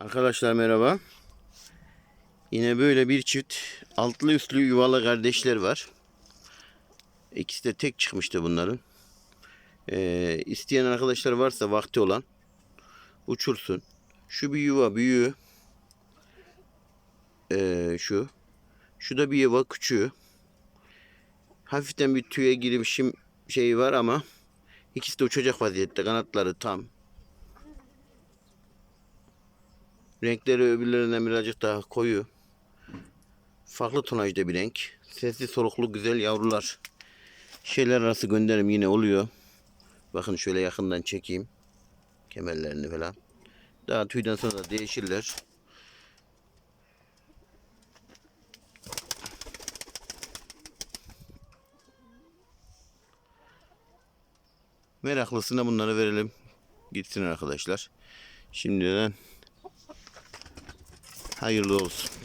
Arkadaşlar merhaba. Yine böyle bir çift altlı üstlü yuvalı kardeşler var. İkisi de tek çıkmıştı bunların. Ee, isteyen arkadaşlar varsa vakti olan uçursun. Şu bir yuva büyüğü. Ee, şu. Şu da bir yuva küçüğü. Hafiften bir tüye girmişim şeyi var ama ikisi de uçacak vaziyette. Kanatları tam. Renkleri öbürlerinden birazcık daha koyu. Farklı tonajda bir renk. Sesli soluklu güzel yavrular. Şeyler arası gönderim yine oluyor. Bakın şöyle yakından çekeyim. Kemerlerini falan. Daha tüyden sonra da değişirler. Meraklısına bunları verelim. Gitsin arkadaşlar. Şimdiden how you lose.